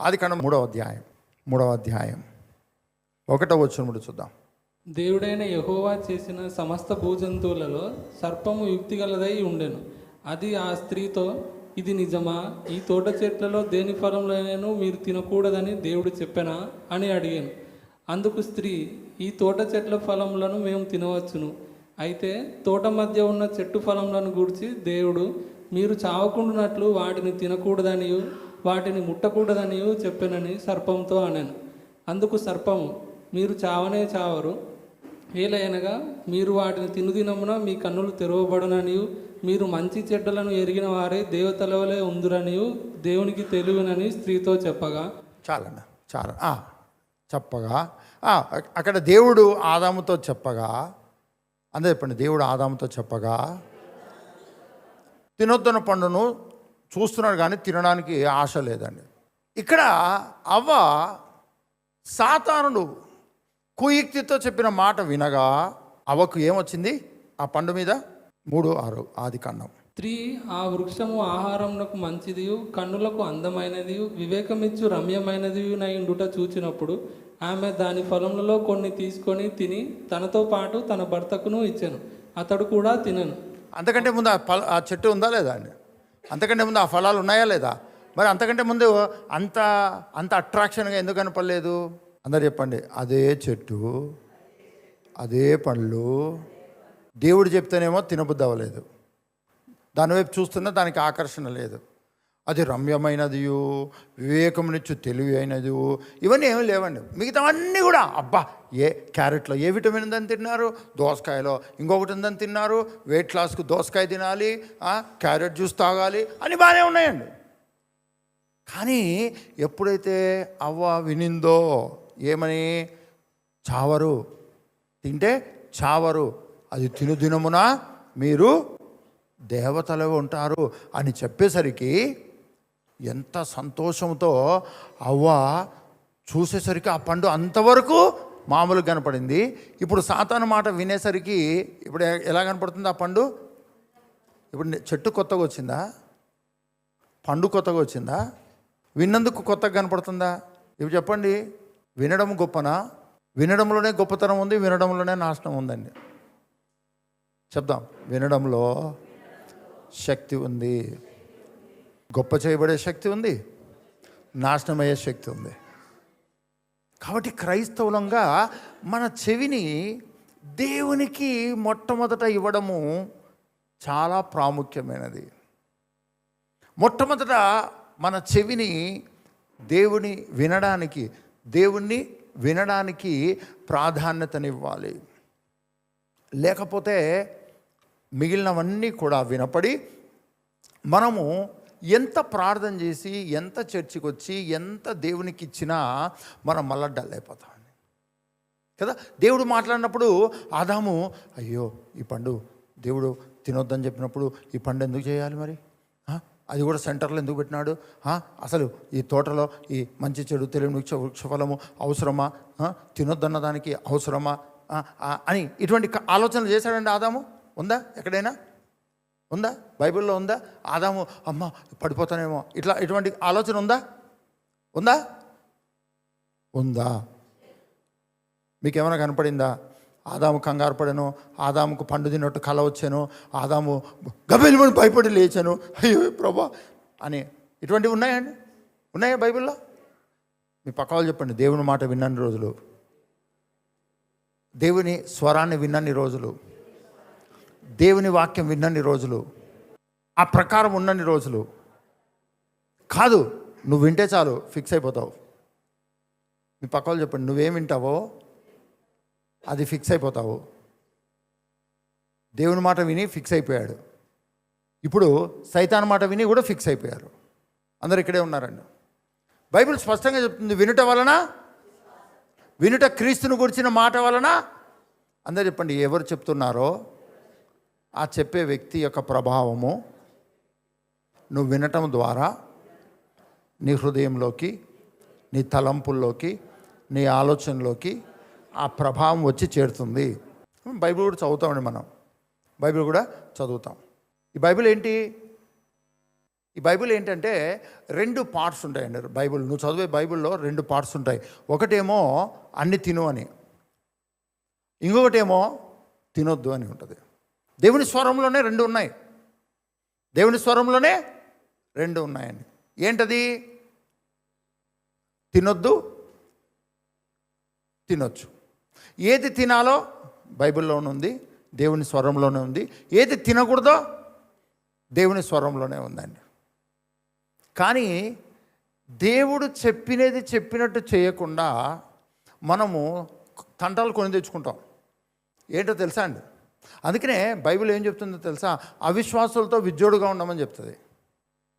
ఆది కాండం మూడవ అధ్యాయం మూడవ అధ్యాయం. ఒకటో వచ్చిన చూద్దాం. దేవుడైన యహోవా చేసిన సమస్త భూజంతువులలో సర్పము యుక్తిగలదై ఉండెను. అది ఆ స్త్రీతో ఇది నిజమా? ఈ తోట చెట్లలో దేని ఫలంలోనైనా మీరు తినకూడదని దేవుడు చెప్పానా? అని అడిగాను. అందుకు స్త్రీ ఈ తోట చెట్ల ఫలములను మేము తినవచ్చును. అయితే తోట మధ్య ఉన్న చెట్టు ఫలములను గూర్చి దేవుడు మీరు చావకుండానట్లు వాటిని తినకూడదని వాటిని ముట్టకూడదని చెప్పానని సర్పంతో అనను. అందుకు సర్పము మీరు చావనే చావరు. ఏలయనగా మీరు వాటిని తినుదినమున మీ కన్నులు తెరవబడుననియు. మీరు మంచి చెడ్డలను ఎరిగిన వారే దేవతలవలే వలె దేవునికి తెలివినని స్త్రీతో చెప్పగా. చాలన్న చాలా. చెప్పగా. అక్కడ దేవుడు ఆదాముతో చెప్పగా. అందే చెప్పండి దేవుడు ఆదాముతో చెప్పగా. తినొద్దున పండును చూస్తున్నాడు కానీ తినడానికి ఆశ లేదండి. ఇక్కడ అవ్వ సాతానుడు కుయుక్తితో చెప్పిన మాట వినగా అవ్వకు ఏమొచ్చింది? ఆ పండు మీద మూడు ఆరు ఆది కాండం స్త్రీ ఆ వృక్షము ఆహారమునకు మంచిదియు కన్నులకు అందమైనదియు వివేకమిచ్చు రమ్యమైనది నైండుట చూచినప్పుడు ఆమె దాని ఫలములలో కొన్ని తీసుకొని తిని తనతో పాటు తన భర్తకును ఇచ్చెను. అతడు కూడా తినను. అంతకంటే ముందు ఆ చెట్టు ఉందా లేదా అండి? అంతకంటే ముందు ఆ ఫలాలు ఉన్నాయా లేదా? మరి అంతకంటే ముందు అంత అంత అట్రాక్షన్గా ఎందుకు కనపడలేదు? అందరు చెప్పండి. అదే చెట్టు అదే పండ్లు దేవుడు చెప్తేనేమో తినబుద్ధి అవ్వలేదు. దానివైపు చూస్తున్నా దానికి ఆకర్షణ లేదు. అది రమ్యమైనదియు వివేకమునిచ్చు తెలివి అయినది ఇవన్నీ ఏమీ లేవండి. మిగతావన్నీ కూడా అబ్బా ఏ క్యారెట్లో ఏ విటమిన్ ఉందని తిన్నారు? దోసకాయలో ఇంకొకటి ఉందని తిన్నారు? వెయిట్ లాస్కు దోసకాయ తినాలి క్యారెట్ జ్యూస్ తాగాలి అని బాగానే ఉన్నాయండి. కానీ ఎప్పుడైతే అవ్వ వినిందో ఏమని? చావరు. తింటే చావరు. అది తినుదినమున మీరు దేవతలు ఉంటారు అని చెప్పేసరికి ఎంత సంతోషంతో అవ్వ చూసేసరికి ఆ పండు అంతవరకు మామూలు కనపడింది. ఇప్పుడు సాతాను మాట వినేసరికి ఇప్పుడు ఎలా కనపడుతుంది ఆ పండు? ఇప్పుడు చెట్టు కొత్తగా వచ్చిందా? పండు కొత్తగా వచ్చిందా? విన్నందుకు కొత్తగా కనపడుతుందా? ఇప్పుడు చెప్పండి. వినడం గొప్పనా? వినడంలోనే గొప్పతనం ఉంది వినడంలోనే నాశనం ఉందండి. చెప్దాం. వినడంలో శక్తి ఉంది. గొప్ప చేయబడే శక్తి ఉంది నాశనమయ్యే శక్తి ఉంది. కాబట్టి క్రైస్తవులంగా మన చెవిని దేవునికి మొట్టమొదట ఇవ్వడము చాలా ప్రాముఖ్యమైనది. మొట్టమొదట మన చెవిని దేవుని వినడానికి దేవుణ్ణి వినడానికి ప్రాధాన్యతనివ్వాలి. లేకపోతే మిగిలినవన్నీ కూడా వినపడి మనము ఎంత ప్రార్థన చేసి ఎంత చర్చికి వచ్చి ఎంత దేవునికి ఇచ్చినా మనం మళ్ళా డల్ అయిపోతాం కదా? దేవుడు మాట్లాడినప్పుడు ఆదాము అయ్యో ఈ పండు దేవుడు తినొద్దని చెప్పినప్పుడు ఈ పండు ఎందుకు చేయాలి మరి? అది కూడా సెంటర్లో ఎందుకు పెట్టినాడు? అసలు ఈ తోటలో ఈ మంచి చెడు తెలియని వృక్ష వృక్షఫలము అవసరమా? తినొద్దన్న దానికి అవసరమా? అని ఇటువంటి ఆలోచనలు చేశాడండి ఆదాము. ఉందా ఎక్కడైనా? ఉందా? బైబిల్లో ఉందా? ఆదాము అమ్మ పడిపోతానేమో. ఇట్లా ఇటువంటి ఆలోచన ఉందా? ఉందా? ఉందా? మీకేమైనా కనపడిందా? ఆదాము కంగారు పడాను ఆదాముకు పండు తిన్నట్టు కళ వచ్చాను ఆదాము గబెలిమని భయపడి లేచాను. అయ్యో ప్రభా అని ఇటువంటివి ఉన్నాయండి ఉన్నాయా బైబిల్లో? మీ పక్క వాళ్ళు చెప్పండి దేవుని మాట విన్నన్ని రోజులు. దేవుని స్వరాన్ని విన్నన్ని రోజులు. దేవుని వాక్యం విన్నన్ని రోజులు ఆ ప్రకారం ఉన్నన్ని రోజులు. కాదు నువ్వు వింటే చాలు ఫిక్స్ అయిపోతావు. మీ పక్క వాళ్ళు చెప్పండి నువ్వేం వింటావో? అది ఫిక్స్ అయిపోతావు. దేవుని మాట విని ఫిక్స్ అయిపోయాడు. ఇప్పుడు సైతాన్ మాట విని కూడా ఫిక్స్ అయిపోయారు. అందరు ఇక్కడే ఉన్నారండి. బైబిల్ స్పష్టంగా చెప్తుంది వినుట వలన వినుట క్రీస్తును గురించిన మాట వలన. అందరు చెప్పండి ఎవరు చెప్తున్నారో ఆ చెప్పే వ్యక్తి యొక్క ప్రభావము నువ్వు వినటం ద్వారా నీ హృదయంలోకి నీ తలంపుల్లోకి నీ ఆలోచనలోకి ఆ ప్రభావం వచ్చి చేరుతుంది. బైబిల్ కూడా చదువుతామండి మనం. బైబిల్ కూడా చదువుతాం. ఈ బైబిల్ ఏంటి? ఈ బైబిల్ ఏంటంటే రెండు పార్ట్స్ ఉంటాయండి. బైబిల్ నువ్వు చదివే బైబిల్లో రెండు పార్ట్స్ ఉంటాయి. ఒకటేమో అన్ని తిను అని. ఇంకొకటేమో తినొద్దు అని ఉంటుంది. దేవుని స్వరంలోనే రెండు ఉన్నాయి. దేవుని స్వరంలోనే రెండు ఉన్నాయండి. ఏంటది? తినొద్దు తినొచ్చు. ఏది తినాలో బైబిల్లోనే ఉంది దేవుని స్వరంలోనే ఉంది. ఏది తినకూడదో దేవుని స్వరంలోనే ఉందండి. కానీ దేవుడు చెప్పినది చెప్పినట్టు చేయకుండా మనము తంటాలు కొని తెచ్చుకుంటాం. ఏంటో తెలుసా అండి? అందుకనే బైబిల్ ఏం చెప్తుందో తెలుసా? అవిశ్వాసులతో విజ్జోడుగా ఉండమని చెప్తుంది.